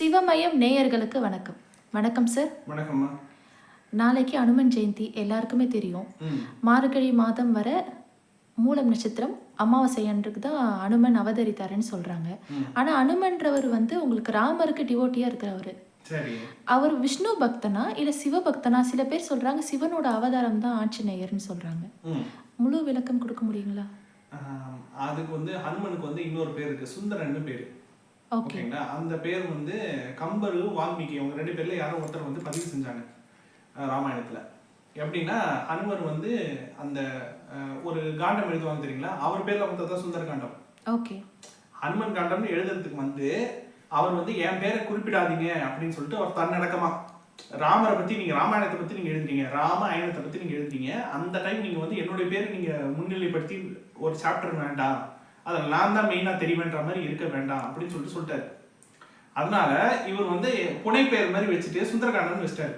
சிவமயம் நேயர்களுக்கு வணக்கம். வணக்கம் சார் வணக்கம்மா. நாளைக்கு அனுமன் ஜெயந்தி எல்லாருக்குமே தெரியும். மார்கழி மாதம் வர மூலம் நட்சத்திரம் அமாவாசை அன்றுக்கு தான் அனுமன் அவதரித்தாருன்னு சொல்றாங்க. ஆனா அனுமன்றவர் வந்து உங்களுக்கு ராமருக்கு டிவோட்டியா இருக்கிறவர். அவர் விஷ்ணு பக்தனா இல்ல சிவபக்தனா சில பேர் சொல்றாங்க சிவனோட அவதாரம் தான் ஆஞ்சநேயர்னு சொல்றாங்க. முழு விளக்கம் கொடுக்க முடியுங்களா? அதுக்கு வந்து ஹனுமனுக்கு வந்து இன்னொரு பேர் இருக்கு. சுந்தரன்னு பேர். ஓகேங்களா? அந்த பேர் வந்து கம்பரு வால்மீகி அவங்க ரெண்டு பேர்ல யாரோ ஒருத்தர் வந்து பதிவு செஞ்சாங்க ராமாயணத்துல. எப்படின்னா ஹனுமர் வந்து அந்த ஒரு காண்டம் எழுதுவாங்க தெரியுங்களா? அவர் பேர்ல வந்தது தான் சுந்தர காண்டம். ஓகே. ஹனுமன் காண்டம்னு எழுதுறதுக்கு வந்து அவர் வந்து என் பேரை குறிப்பிடாதீங்க அப்படின்னு சொல்லிட்டு அவர் தன்னடக்கமா ராமரை பத்தி நீங்க ராமாயணத்தை பத்தி நீங்க எழுதுறீங்க ராமாயணத்தை பத்தி நீங்க எழுதுறீங்க அந்த டைம் நீங்க வந்து என்னுடைய பேரை நீங்க முன்னிலைப்படுத்தி ஒரு சாப்டர் வேண்டாம். அதில் நான் தான் மெயினா தெரியுமேன்ற மாதிரி இருக்க வேண்டாம் அப்படின்னு சொல்லிட்டு சொல்லிட்டாரு. அதனால இவர் வந்து புனை பெயர் மாதிரி வச்சுட்டு சுந்தரகாண்டம் வச்சிட்டாரு.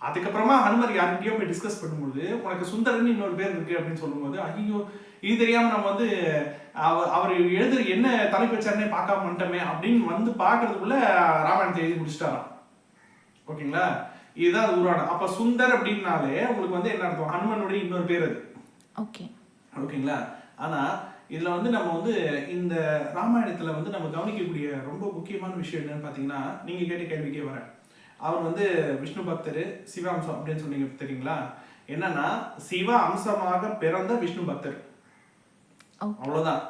அதுக்கப்புறமா ஹனுமர் யார்கிட்டயோ போய் டிஸ்கஸ் பண்ணும்போது உனக்கு சுந்தரன் இன்னொரு பேர் இருக்கு அப்படின்னு சொல்லும்போது ஐயோ இது தெரியாம நம்ம வந்து அவ- அவர் எழுதுற என்ன தலைப்பு வச்சாருன்னே பார்க்காம வந்துட்டோமே அப்படின்னு வந்து பார்க்கறதுக்குள்ள ராமாயணத்தை எழுதி முடிச்சிட்டாராம். ஓகேங்களா? இதுதான் அது உருவானம் அப்ப சுந்தர் அப்படின்னாலே உங்களுக்கு வந்து என்ன அர்த்தம்? ஹனுமனுடைய இன்னொரு பேர் அது. ஓகே. ஓகேங்களா? ஆனா இதுல வந்து நம்ம வந்து இந்த ராமாயணத்துல வந்து நம்ம கவனிக்கக்கூடிய ரொம்ப முக்கியமான விஷயம் என்னன்னு பாத்தீங்கன்னா நீங்க கேட்ட கேள்விக்கே வரேன். அவர் வந்து விஷ்ணு பக்தர் சிவாம்சம் அப்படின்னு சொன்னீங்க தெரியுங்களா? என்னன்னா சிவ அம்சமாக பிறந்த விஷ்ணு பக்தர். ஓகே அவ்வளவுதான்.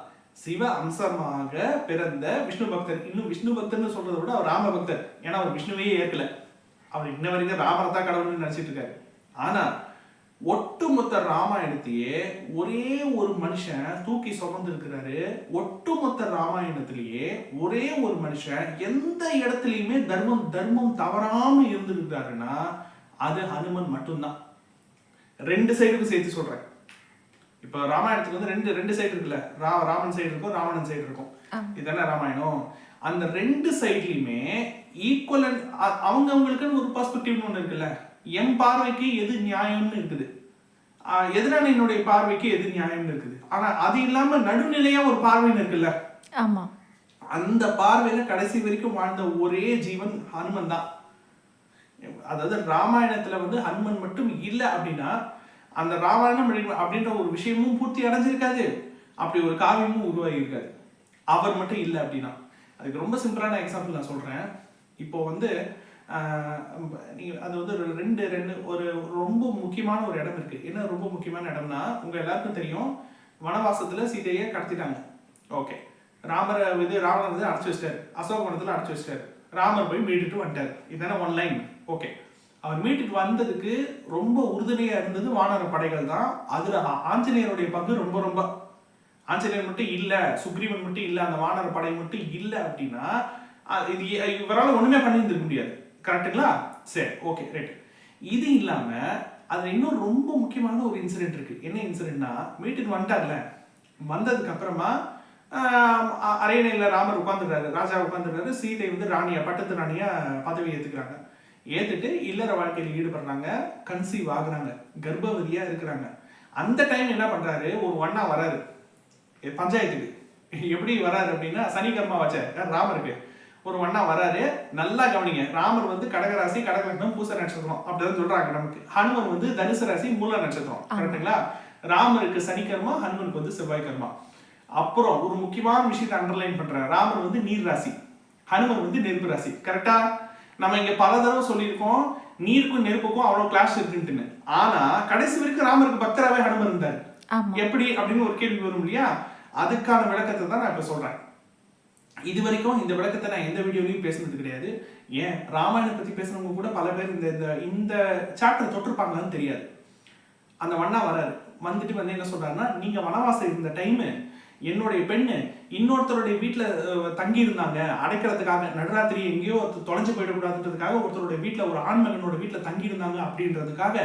சிவ அம்சமாக பிறந்த விஷ்ணு பக்தர். இன்னும் விஷ்ணு பக்தர்னு சொல்றதை விட அவர் ராம பக்தர். ஏன்னா அவர் விஷ்ணுவையே ஏற்கல. அவர் இன்ன வரைக்கும் ராமரை தான் கடவுள்னு நினைச்சிட்டு இருக்காரு. ஆனா ஒட்டுமொத்த ராமாயணத்தையே ஒரே ஒரு மனுஷன் தூக்கி சுமந்து இருக்கிறாரு ஒட்டுமொத்த ராமாயணத்திலேயே ஒரே ஒரு மனுஷன் எந்த இடத்துலயுமே தர்மம் தர்மம் தவறாம இருந்திருக்காருன்னா அது ஹனுமன் மட்டும்தான். ரெண்டு சைடுக்கும் சேர்த்து சொல்றேன். இப்போ ராமாயணத்துக்கு வந்து ரெண்டு ரெண்டு சைடு இருக்குல்ல. ரா ராமன் சைடு இருக்கும் ராவணன் சைடு இருக்கும். ஆமா. இதுதானே ராமாயணம்? அந்த ரெண்டு சைட்லயுமே ஈக்குவல் அவங்கவுங்களுக்குன்னு ஒரு பர்ஸ்பெக்டிவ்னு ஒன்று இருக்குல்ல. என் பார்வைக்கு எது நியாயம்னு இருக்குது? என்னுடைய பார்வைக்கு எது நியாயம்னு இருக்குது? ஆனா அது இல்லாம நடுநிலையா ஒரு பார்வைன்னு இருக்குல்ல? ஆமா. அந்த பார்வையில கடைசி வரைக்கும் வாழ்ந்த ஒரே ஜீவன் ஹனுமன் தான். அதாவது ராமாயணத்துல வந்து ஹனுமன் மட்டும் இல்லை அப்படின்னா அந்த ராமாயணம் அப்படி- அப்படின்ற ஒரு விஷயமும் பூர்த்தி அடைஞ்சிருக்காது. அப்படி ஒரு காவியமும் உருவாகி இருக்காது அவர் மட்டும் இல்லை அப்படின்னா. அதுக்கு ரொம்ப சிம்பிளான எக்ஸாம்பிள் நான் சொல்றேன். இப்போ வந்து நீங்கள் அது வந்து ஒரு ரெண்டு ரெண்டு ஒரு ரொம்ப முக்கியமான ஒரு இடம் இருக்குது என்ன ரொம்ப முக்கியமான இடம்னா உங்கள் எல்லாருக்கும் தெரியும் வனவாசத்தில் சீதையை கடத்திட்டாங்க. ஓகே. ராமரை இது ராவணன் வந்து அடைச்சி வச்சிட்டாரு. அசோகவனத்தில் அடைச்சி வச்சிட்டாரு. ராமர் போய் மீட்டுட்டு வந்துட்டார். இதுதானே ஒன் லைன் ஓகே. அவர் மீட்டுட்டு வந்ததுக்கு ரொம்ப உறுதுணையாக இருந்தது வானர படைகள் தான். அதில் ஆ- ஆஞ்சநேயருடைய பங்கு ரொம்ப ரொம்ப. ஆஞ்சநேயர் மட்டும் இல்லை சுக்ரீவன் மட்டும் இல்லை அந்த வானர படை மட்டும் இல்லை அப்படின்னா இது இவரால் ஒன்றுமே ஒண்ணுமே பண்ணியிருந்திருக்க முடியாது. கரெக்ட்டுங்களா சரி ஓகே ரைட் இது இல்லாம அதுல இன்னும் ரொம்ப முக்கியமான ஒரு இன்சிடென்ட் இருக்கு. என்ன இன்சிடென்ட்னா வீட்டுக்கு வந்துட்டார்ல. வந்ததுக்கு அப்புறமா அரையணையில் ராமர் உட்காந்துருக்காரு ராஜா உட்காந்துருக்காரு சீதை வந்து ராணியா பட்டத்து ராணியா பதவி ஏத்துக்கிறாங்க. ஏத்துட்டு இல்லற வாழ்க்கையில் ஈடுபடுறாங்க. கன்சீவ் ஆகுறாங்க. கர்ப்பவதியா இருக்கிறாங்க. அந்த டைம் என்ன பண்றாரு? ஒரு ஒன்னா வராரு. பஞ்சாயத்துக்கு. எப்படி வராரு அப்படின்னா சனிகர்மா வச்ச ராமருக்கு. ஒரு ஒண்ணா வராரு. நல்லா கவனிங்க. ராமர் வந்து கடகராசி கடகலக்னம் பூச நட்சத்திரம் அப்படிதான் சொல்றாங்க நமக்கு. ஹனுமன் வந்து தனுசு ராசி மூல நட்சத்திரம். கரெக்ட்டுங்களா? ராமருக்கு சனிகர்மா ஹனுமனுக்கு வந்து செவ்வாய் கர்மா அப்புறம் ஒரு முக்கியமான விஷயத்தை அண்டர்லைன் பண்றாரு. ராமர் வந்து நீர் ராசி. ஹனுமன் வந்து நெருப்பு ராசி. கரெக்டா நம்ம இங்க பல தடவை சொல்லியிருக்கோம். நீருக்கும் நெருப்புக்கும் அவ்வளவு கிளாஷ் இருக்குன்ட்டுன்னு. ஆனா கடைசி வரைக்கும் ராமருக்கு பக்தராவே ஹனுமன் இருந்தார். எப்படி? அப்படின்னு ஒரு கேள்வி வரும் இல்லையா? அதுக்கான விளக்கத்தை தான் நான் இப்ப சொல்றேன். இது வரைக்கும் இந்த விளக்கத்தை நான் எந்த வீடியோலையும் பேசுனது கிடையாது. ஏன்? ராமாயணம் பத்தி பேசுனவங்க கூட பல பேர் இந்த இந்த இந்த சாப்டர் தொட்டிருப்பாங்களான்னு தெரியாது. அந்த வண்ணா வராரு. வந்துட்டு வந்து என்ன சொல்றாருன்னா நீங்க வனவாசம் இருந்த டைம் என்னுடைய பெண்ணு இன்னொருத்தருடைய வீட்டில் தங்கி இருந்தாங்க அடைக்கிறதுக்காக நடுராத்திரி எங்கேயோ ஒருத்தர் தொலைஞ்சு போயிடக்கூடாதுன்றதுக்காக ஒருத்தருடைய வீட்டில் ஒரு ஆண் மகனோட வீட்டில் தங்கி இருந்தாங்க அப்படின்றதுக்காக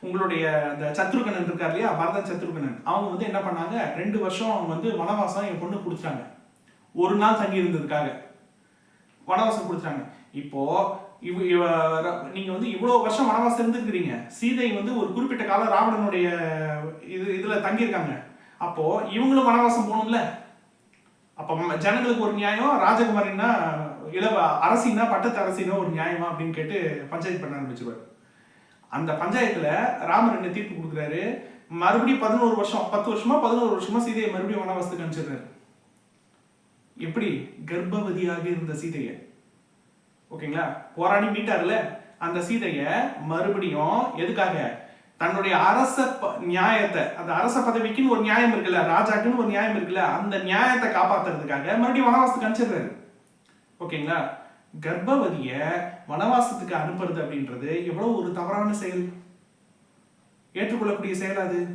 உங்களுடைய அந்த சத்ருகணன் இருக்கார் இல்லையா? பரதன் சத்ருகணன். அவங்க வந்து என்ன பண்ணாங்க? ரெண்டு வருஷம் அவங்க வந்து வனவாசம் என் பொண்ணு கொடுத்துட்டாங்க ஒரு நாள் தங்கி இருந்ததுக்காக. வனவாசம் கொடுத்துட்டாங்க. இப்போ இவ இவ ர- நீங்க வந்து இவ்வளவு வருஷம் வனவாசம் இருந்துருக்கிறீங்க. சீதை வந்து ஒரு குறிப்பிட்ட காலம் ராவணனுடைய இது இதுல தங்கியிருக்காங்க. அப்போ இவங்களும் வனவாசம் போகணும்ல? அப்ப ஜனங்களுக்கு ஒரு நியாயம் ராஜகுமாரின்னா இளவ அரசினா பட்டத்து அரசினா ஒரு நியாயமா அப்படின்னு கேட்டு பஞ்சாயத்து பண்ண ஆரம்பிச்சிருவாரு. அந்த பஞ்சாயத்துல ராமர் என்ன தீர்ப்பு கொடுக்குறாரு? மறுபடியும் பதினோரு வருஷம் பத்து வருஷமா பதினோரு வருஷமா சீதையை மறுபடியும் வனவாசத்துக்கு அனுப்பிச்சிடுறாரு. எப்படி கர்ப்பவதியாக இருந்த சீதைய? ஓகேங்களா? போராடி மீட்டார்ல அந்த சீதைய மறுபடியும் எதுக்காக? தன்னுடைய அரச ப- நியாயத்தை அந்த அரச பதவிக்குன்னு ஒரு நியாயம் இருக்குல்ல ராஜாக்குன்னு ஒரு நியாயம் இருக்குல்ல அந்த நியாயத்தை காப்பாத்துறதுக்காக மறுபடியும் வனவாசத்துக்கு அனுப்பிச்சிடுறாரு. ஓகேங்களா? கர்ப்பவதிய வனவாசத்துக்கு அனுப்புறது அப்படின்றது எவ்வளவு ஒரு தவறான செயல்? ஏற்றுக்கொள்ளக்கூடிய செயல் அது?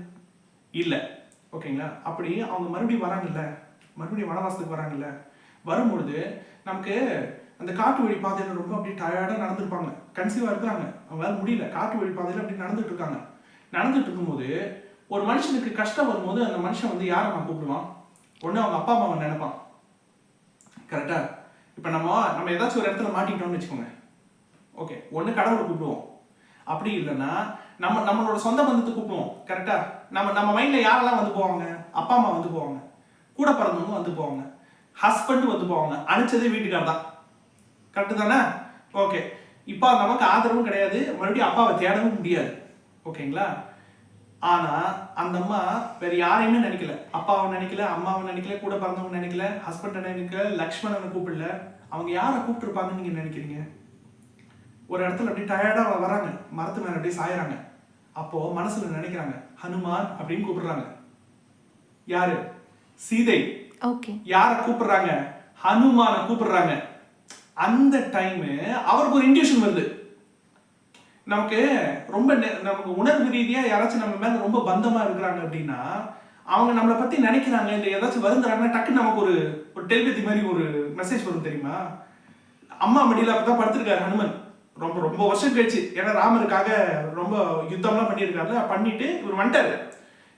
இல்ல. ஓகேங்களா? அப்படி அவங்க மறுபடியும் வராங்கல்ல. மறுபடியும் வனவாசத்துக்கு வராங்கல்ல வரும்பொழுது நமக்கு அந்த காட்டு வழி பாதையில ரொம்ப அப்படியே டயர்டாக நடந்திருப்பாங்க. கன்சீவாக இருக்கிறாங்க அவங்களால முடியல. காட்டு வழி பாதையில் அப்படி நடந்துட்டு இருக்காங்க. நடந்துட்டு இருக்கும்போது ஒரு மனுஷனுக்கு கஷ்டம் வரும்போது அந்த மனுஷன் வந்து யாரை நான் கூப்பிடுவான்? ஒன்று அவங்க அப்பா அம்மாவை நினைப்பான். கரெக்டா இப்போ நம்ம நம்ம ஏதாச்சும் ஒரு இடத்துல மாட்டிக்கிட்டோம்னு வச்சுக்கோங்க. ஓகே ஒன்று கடவுளை கூப்பிடுவோம். அப்படி இல்லைன்னா நம்ம நம்மளோட சொந்த பந்தத்தை கூப்பிடுவோம். கரெக்டா நம்ம நம்ம மைண்ட்ல யாரெல்லாம் வந்து போவாங்க? அப்பா அம்மா வந்து போவாங்க. கூட பிறந்தவங்க வந்து போவாங்க. ஹஸ்பண்ட் வந்து போவாங்க. அனுப்பிச்சது வீட்டுக்கார் தான். கரெக்டு தானே? ஓகே இப்போ நமக்கு ஆதரவும் கிடையாது. மறுபடியும் அப்பாவை தேடவும் முடியாது. ஓகேங்களா ஆனா அந்த அம்மா வேற யாரையுமே நினைக்கல. அப்பாவை நினைக்கல அம்மாவை நினைக்கல கூட பிறந்தவங்க நினைக்கல ஹஸ்பண்டை நினைக்கல லக்ஷ்மணனை கூப்பிடல. அவங்க யாரை கூப்பிட்டுருப்பாங்கன்னு நீங்க நினைக்கிறீங்க? ஒரு இடத்துல அப்படியே டயர்டா வராங்க. மரத்து மேல அப்படியே சாயறாங்க. அப்போ மனசுல நினைக்கிறாங்க. ஹனுமான் அப்படின்னு கூப்பிடுறாங்க. யாரு? சீதை. யார கூப்பிடுறாங்க? ஹனுமான கூப்பிடுறாங்க. அந்த டைம் அவருக்கு ஒரு இன்டியூஷன் வருது. நமக்கு ரொம்ப நமக்கு உணர்வு ரீதியா யாராச்சும் நம்ம மேல ரொம்ப பந்தமா இருக்கிறாங்க அப்படின்னா அவங்க நம்மளை பத்தி நினைக்கிறாங்க. இல்ல ஏதாச்சும் வருந்துறாங்கன்னா டக்குன்னு நமக்கு ஒரு ஒரு டெலிபதி மாதிரி ஒரு மெசேஜ் வரும் தெரியுமா? அம்மா மடியில அப்பதான் படுத்திருக்காரு ஹனுமன். ரொம்ப ரொம்ப வருஷம் கழிச்சு. ஏன்னா ராமருக்காக ரொம்ப யுத்தம்லாம் பண்ணியிருக்காருல பண்ணிட்டு இவர் வந்துட்டாரு.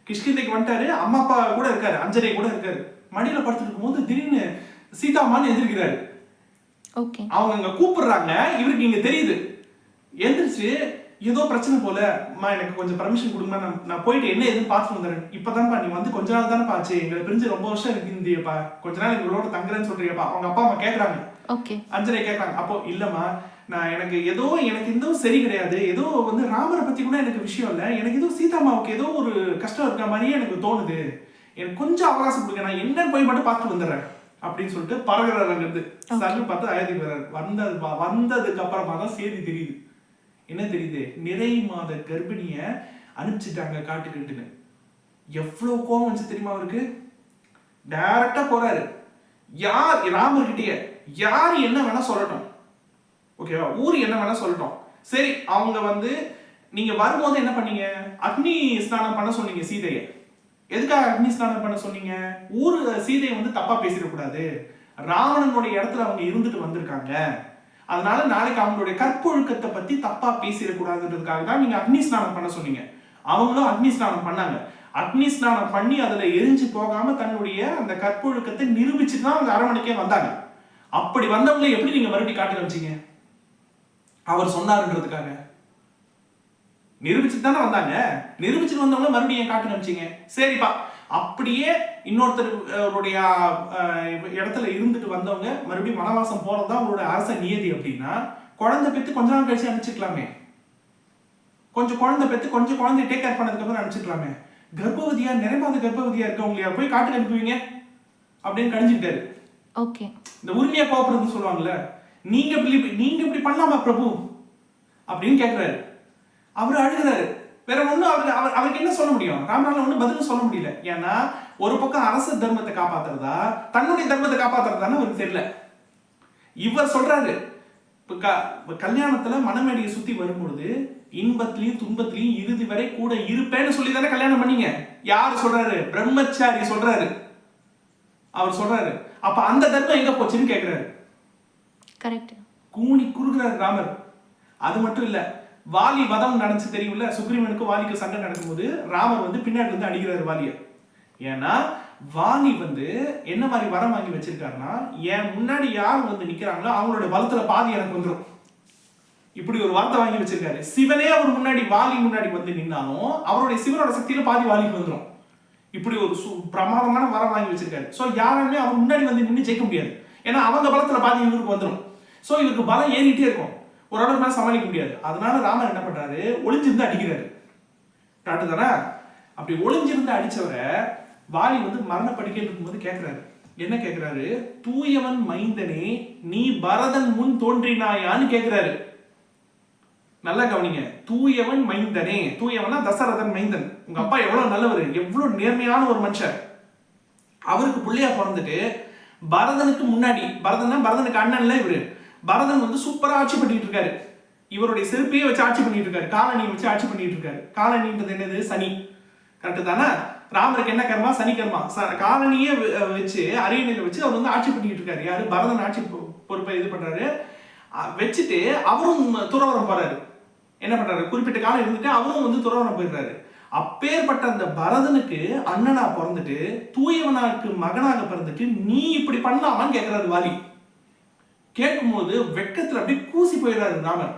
கிஷ்கிந்தைக்கு வந்துட்டாரு. அம்மா அப்பா கூட இருக்காரு. அஞ்சனை கூட இருக்காரு. மடியில படுத்துட்டு இருக்கும்போது திடீர்னு சீதாமான்னு எந்திரிக்கிறாரு. ஓகே. அவங்க அங்க கூப்பிடுறாங்க. இவருக்கு இங்க தெரியுது. எந்திரிச்சு ஏதோ பிரச்சனை போல அம்மா எனக்கு கொஞ்சம் பர்மிஷன் கொடுங்க நான் நான் போயிட்டு என்ன எதுன்னு பார்த்து வந்துடுறேன். இப்பதான்ப்பா நீ வந்து கொஞ்ச நாள் தானே பாச்சு எங்களை பிரிஞ்சு ரொம்ப வருஷம் இருக்குந்தியப்பா கொஞ்ச நாள் எங்களோட தங்குறேன்னு சொல்றீங்கப்பா அவங்க அப்பா அம்மா கேக்குறாங்க. ஓகே. அஞ்சனை கேட்கறாங்க அப்போ இல்லம்மா நான் எனக்கு ஏதோ எனக்கு எதுவும் சரி கிடையாது. ஏதோ வந்து ராமரை பத்தி கூட எனக்கு விஷயம் இல்லை. எனக்கு ஏதோ சீதாமாவுக்கு ஏதோ ஒரு கஷ்டம் இருக்க மாதிரியே எனக்கு தோணுது. எனக்கு கொஞ்சம் அவகாசம் கொடுங்க. நான் என்னன்னு போய் மட்டும் பார்த்துட்டு வந்துடுறேன். அப்படின்னு சொல்லிட்டு பறகுறாரு அங்கிருந்து சல்லு பார்த்து அயோத்திக்கு வர்றாரு. வந்தது வந்ததுக்கு அப்புறமா தான் செய்தி தெரியுது. என்ன தெரியுது? நிறை மாத கர்ப்பிணிய அனுப்பிச்சிட்டாங்க காட்டுக்கிட்டுன்னு. எவ்வளவு கோவம் வந்துச்சு தெரியுமா அவருக்கு? டைரக்டா போறாரு. யார்? ராமர்கிட்டயே. யார் என்ன வேணா சொல்லட்டும். ஓகேவா? ஊர் என்ன வேணா சொல்லட்டும். சரி அவங்க வந்து நீங்க வரும்போது என்ன பண்ணீங்க? அக்னி ஸ்நானம் பண்ண சொன்னீங்க சீதையை. எதுக்காக அக்னி ஸ்நானம் பண்ண சொன்னீங்க? ஊர் சீதையை வந்து தப்பா பேசிடக்கூடாது. ராவணனுடைய இடத்துல அவங்க இருந்துட்டு வந்திருக்காங்க. அதனால நாளைக்கு அவங்களுடைய கற்பொழுக்கத்தை பத்தி தப்பா பேசிடக்கூடாதுன்றதுக்காக தான் நீங்க அக்னி ஸ்நானம் பண்ண சொன்னீங்க. அவங்களும் அக்னி ஸ்நானம் பண்ணாங்க. அக்னி ஸ்நானம் பண்ணி அதுல எரிஞ்சு போகாம தன்னுடைய அந்த கற்பொழுக்கத்தை நிரூபிச்சுட்டு தான் அந்த அரவணைக்கே வந்தாங்க. அப்படி வந்தவங்களை எப்படி நீங்க மறுபடியும் காட்டி வச்சீங்க? அவர் சொன்னாருன்றதுக்காக. நிரூபிச்சுட்டு தானே வந்தாங்க. நிரூபிச்சுட்டு வந்தவங்க மறுபடியும் காட்டு காமிச்சீங்க சரிப்பா. அப்படியே இன்னொருத்தருடைய இடத்துல இருந்துட்டு வந்தவங்க மறுபடியும் வனவாசம் போறது அவங்களோட அரச நியதி அப்படின்னா குழந்தை பெற்று கொஞ்ச நாள் கழிச்சு அனுப்பிச்சிக்கலாமே கொஞ்சம் குழந்தை பெற்று கொஞ்சம் குழந்தைய டேக் கேர் பண்ணதுக்கு அப்புறம் அனுப்பிச்சிக்கலாமே கர்ப்பவதியா நிறைமாத கர்ப்பவதியா இருக்கவங்களையா? போய் காட்டுக்கு அனுப்புவீங்க? அப்படின்னு கணிஞ்சுக்கிட்டாரு ஓகே. இந்த உரிமையா கோபப்படுறதுன்னு சொல்லுவாங்கல்ல. நீங்க இப்படி நீங்க இப்படி பண்ணலாமா பிரபு? அப்படின்னு கேக்குறாரு. அவர் அழுகுறாரு. வேற ஒண்ணும் அவருக்கு அவர் அவருக்கு என்ன சொல்ல முடியும்? ராமரால ஒண்ணும் பதிலும் சொல்ல முடியல. ஏன்னா ஒரு பக்கம் அரச தர்மத்தை காப்பாத்துறதா தன்னுடைய தர்மத்தை காப்பாத்துறதான்னு அவருக்கு தெரியல. இவர் சொல்றாரு இப்ப கல்யாணத்துல மணமேடையை சுத்தி வரும்பொழுது இன்பத்திலையும் துன்பத்திலையும் இறுதி வரை கூட இருப்பேன்னு சொல்லி தானே கல்யாணம் பண்ணீங்க? யார் சொல்றாரு? பிரம்மச்சாரி சொல்றாரு. அவர் சொல்றாரு. அப்ப அந்த தர்மம் எங்க போச்சுன்னு கேக்குறாரு. கரெக்ட் கூனி குறுகுறாரு ராமர். அது மட்டும் இல்ல வாலி வதம் நடந்துச்சு தெரியும்ல சுக்ரீவனுக்கு வாலிக்கு சண்டை நடக்கும்போது ராமர் வந்து பின்னாடி இருந்து அடிக்கிறாரு வாலிய. ஏன்னா வாலி வந்து என்ன மாதிரி வரம் வாங்கி வச்சிருக்காருன்னா என் முன்னாடி யார் வந்து நிக்கிறாங்களோ அவங்களோட பலத்துல பாதி எனக்கு வந்துடும் இப்படி ஒரு வார்த்தை வாங்கி வச்சிருக்காரு. சிவனே அவர் முன்னாடி வாலி முன்னாடி வந்து நின்னாலும் அவருடைய சிவனோட சக்தியில பாதி வாலிக்கு வந்துடும் இப்படி ஒரு சு- பிரமாதமான வரம் வாங்கி வச்சிருக்காரு. சோ யாருமே அவர் முன்னாடி வந்து நின்று ஜெயிக்க முடியாது. ஏன்னா அவங்க பலத்துல பாதி இவருக்கு வந்துடும் ஸோ இவருக்கு பலம் ஏறிட்டே இருக்கும். ஓரளவு மேலே சமாளிக்க முடியாது. அதனால ராமர் என்ன பண்றாரு? ஒளிஞ்சிருந்து அடிக்கிறாரு. கரெக்டு தானே? அப்படி ஒளிஞ்சிருந்து அடிச்சவரை வாலி வந்து மரண படுக்கையில் இருக்கும்போது கேட்கிறாரு என்ன கேட்கிறாரு தூயவன் மைந்தனே நீ பரதன் முன் தோன்றினாயான்னு கேட்கிறாரு நல்லா கவனிங்க. தூயவன் மைந்தனே. தூயவனா தசரதன் மைந்தன். உங்க அப்பா எவ்வளவு நல்லவர் எவ்வளவு நேர்மையான ஒரு மனுஷன் அவருக்கு பிள்ளையா பிறந்துட்டு பரதனுக்கு முன்னாடி பரதன் பரதனுக்கு அண்ணன்ல இவரு. பரதன் வந்து சூப்பரா ஆட்சி பண்ணிட்டு இருக்காரு இவருடைய செருப்பையே வச்சு ஆட்சி பண்ணிட்டு இருக்காரு காலனி வச்சு ஆட்சி பண்ணிட்டு இருக்காரு காலனின்றது என்னது? சனி. கரெக்டு தானே? ராமருக்கு என்ன கர்மா? சனி கர்மா. ச- காலனியே வச்சு அரியணையில வச்சு அவர் வந்து ஆட்சி பண்ணிட்டு இருக்காரு யாரு? பரதன் ஆட்சி பொறுப்பை இது பண்றாரு. வச்சுட்டு அவரும் துறவரம் போறாரு. என்ன பண்றாரு? குறிப்பிட்ட காலம் இருந்துட்டு அவரும் வந்து துறவரம் போயிடுறாரு. அப்பேற்பட்ட அந்த பரதனுக்கு அண்ணனா பிறந்துட்டு தூயவனாக்கு மகனாக பிறந்துட்டு நீ இப்படி பண்ணலாமான்னு கேட்கிறாரு வாலி. கேட்கும்போது வெட்கத்துல அப்படியே கூசி போயிடுறாரு ராமர்.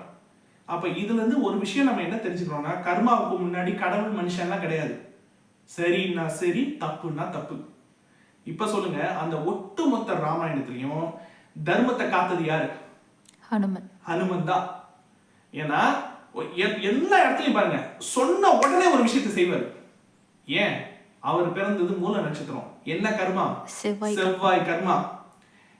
அப்ப இதுல இருந்து ஒரு விஷயம் நம்ம என்ன தெரிஞ்சுக்கிறோம்னா கர்மாவுக்கு முன்னாடி கடவுள் மனுஷன்லாம் கிடையாது. சரின்னா சரி தப்புன்னா தப்பு. இப்ப சொல்லுங்க அந்த ஒட்டுமொத்த ராமாயணத்திலையும் தர்மத்தை காத்தது யாரு? ஹனுமன். ஹனுமன் தான். ஏன்னா எல்லா இடத்துலயும் பாருங்க சொன்ன உடனே ஒரு விஷயத்தை செய்வார். ஏன்? அவர் பிறந்தது மூல நட்சத்திரம். என்ன கர்மா? செவ்வாய் கர்மா.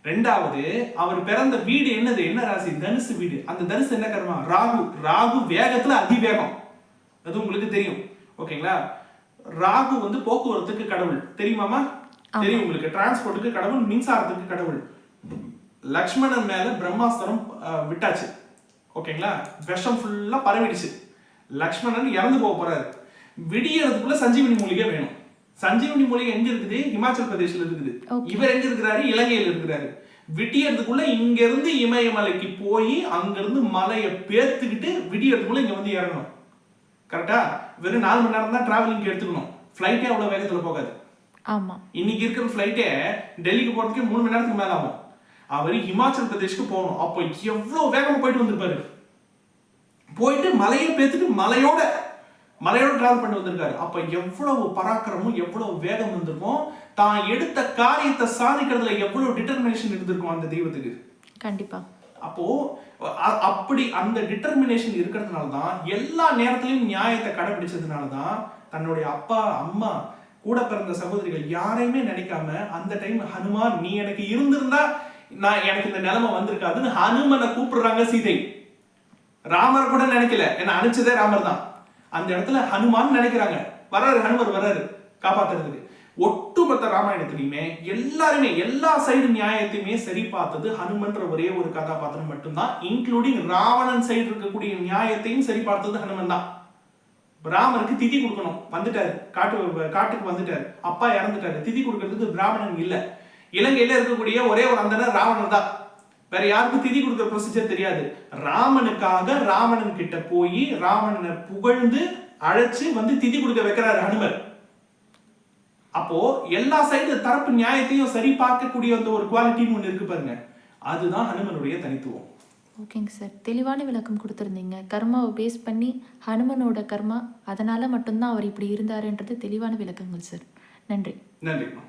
ரெண்டாவது அவர் பிறந்த வீடு என்னது? என்ன ராசி? தனுசு வீடு. அந்த தனுசு என்ன கர்மா? ராகு. ராகு வேகத்துல அதிவேகம். அது உங்களுக்கு தெரியும். ஓகேங்களா? ராகு வந்து போக்குவரத்துக்கு கடவுள். தெரியுமாமா தெரியும் உங்களுக்கு. டிரான்ஸ்போர்ட்டுக்கு கடவுள் மின்சாரத்துக்கு கடவுள். லக்ஷ்மணன் மேல பிரம்மாஸ்திரம் விட்டாச்சு. ஓகேங்களா? விஷம் ஃபுல்லா பரவிடுச்சு. லக்ஷ்மணன் இறந்து போக போறாரு. விடியறதுக்குள்ள சஞ்சீவனி மூலிகை வேணும். சஞ்சீவனி மூலிகை எங்க இருக்குது? இமாச்சல் பிரதேஷ்ல இருக்குது. இவர் எங்க இருக்கிறாரு? இலங்கையில இருக்கிறாரு. விடியறதுக்குள்ள இங்க இருந்து இமயமலைக்கு போய் அங்க இருந்து மலையை பேத்துக்கிட்டு விடியறதுக்குள்ள இங்க வந்து இறங்கணும் கரெக்டா வெறும் நாலு மணி நேரம் தான் டிராவலிங் எடுத்துக்கணும். ஃப்ளைட்டே அவ்வளவு வேகத்துல போகாது. ஆமா. இன்னைக்கு இருக்கிற ஃப்ளைட்டே டெல்லிக்கு போறதுக்கு மூணு மணி நேரத்துக்கு மேல ஆகும். அவர் இமாச்சல் பிரதேஷ்க்கு போகணும். அப்போ எவ்வளவு வேகமா போயிட்டு வந்திருப்பாரு? போயிட்டு மலையை பேத்துட்டு மலையோட மலையோட டிராவல் பண்ணி வந்திருக்காரு. அப்ப எவ்வளவு பராக்கிரமும் எவ்வளவு வேகம் வந்திருக்கும் தான் எடுத்த காரியத்தை சாதிக்கிறதுல எவ்வளவு டிட்டர்மினேஷன் இருந்திருக்கும் அந்த தெய்வத்துக்கு. கண்டிப்பா. அப்போ அப்படி அந்த டிட்டர்மினேஷன் இருக்கிறதுனால தான் எல்லா நேரத்திலையும் நியாயத்தை கடைபிடிச்சதுனால தான் தன்னுடைய அப்பா அம்மா கூட பிறந்த சகோதரிகள் யாரையுமே நினைக்காம அந்த டைம் ஹனுமான் நீ எனக்கு இருந்திருந்தா நான் எனக்கு இந்த நிலைமை வந்திருக்காதுன்னு ஹனுமனை கூப்பிடுறாங்க சீதை. ராமர் கூட நினைக்கல. ஏன்னா அனுப்பிச்சதே ராமர் தான் அந்த இடத்துல ஹனுமான் நினைக்கிறாங்க. வராரு ஹனுமர் வராரு காப்பாத்துறதுக்கு. ஒட்டுமொத்த ராமாயணத்திலையுமே எல்லாருமே எல்லா சைடு நியாயத்தையுமே சரி பார்த்தது ஹனுமன்ற ஒரே ஒரு கதாபாத்திரம் மட்டும்தான். இன்க்ளூடிங் ராவணன் சைடு இருக்கக்கூடிய நியாயத்தையும் சரி பார்த்தது ஹனுமன் தான். ராமருக்கு திதி கொடுக்கணும். வந்துட்டாரு. காட்டு காட்டுக்கு வந்துட்டாரு. அப்பா இறந்துட்டாரு. திதி கொடுக்கறதுக்கு பிராமணன் இல்ல. இலங்கையில இருக்கக்கூடிய ஒரே ஒரு அந்தனர் ராவணன் தான். வேற யாருக்கும் திதி கொடுக்குற ப்ரொசீஜர் தெரியாது. ராமனுக்காக ராவணன் கிட்ட போய் ராவணனை புகழ்ந்து அழைச்சு வந்து திதி கொடுக்க வைக்கிறாரு ஹனுமர் அப்போ எல்லா சைடு தரப்பு நியாயத்தையும் சரி பார்க்கக்கூடிய அந்த ஒரு குவாலிட்டின்னு ஒன்று இருக்கு பாருங்க. அதுதான் ஹனுமனுடைய தனித்துவம். ஓகேங்க சார். தெளிவான விளக்கம் கொடுத்துருந்தீங்க. கர்மாவை பேஸ் பண்ணி ஹனுமனோட கர்மா அதனால மட்டும்தான் அவர் இப்படி இருந்தாருன்றது தெளிவான விளக்கங்கள் சார். நன்றி. நன்றிம்மா.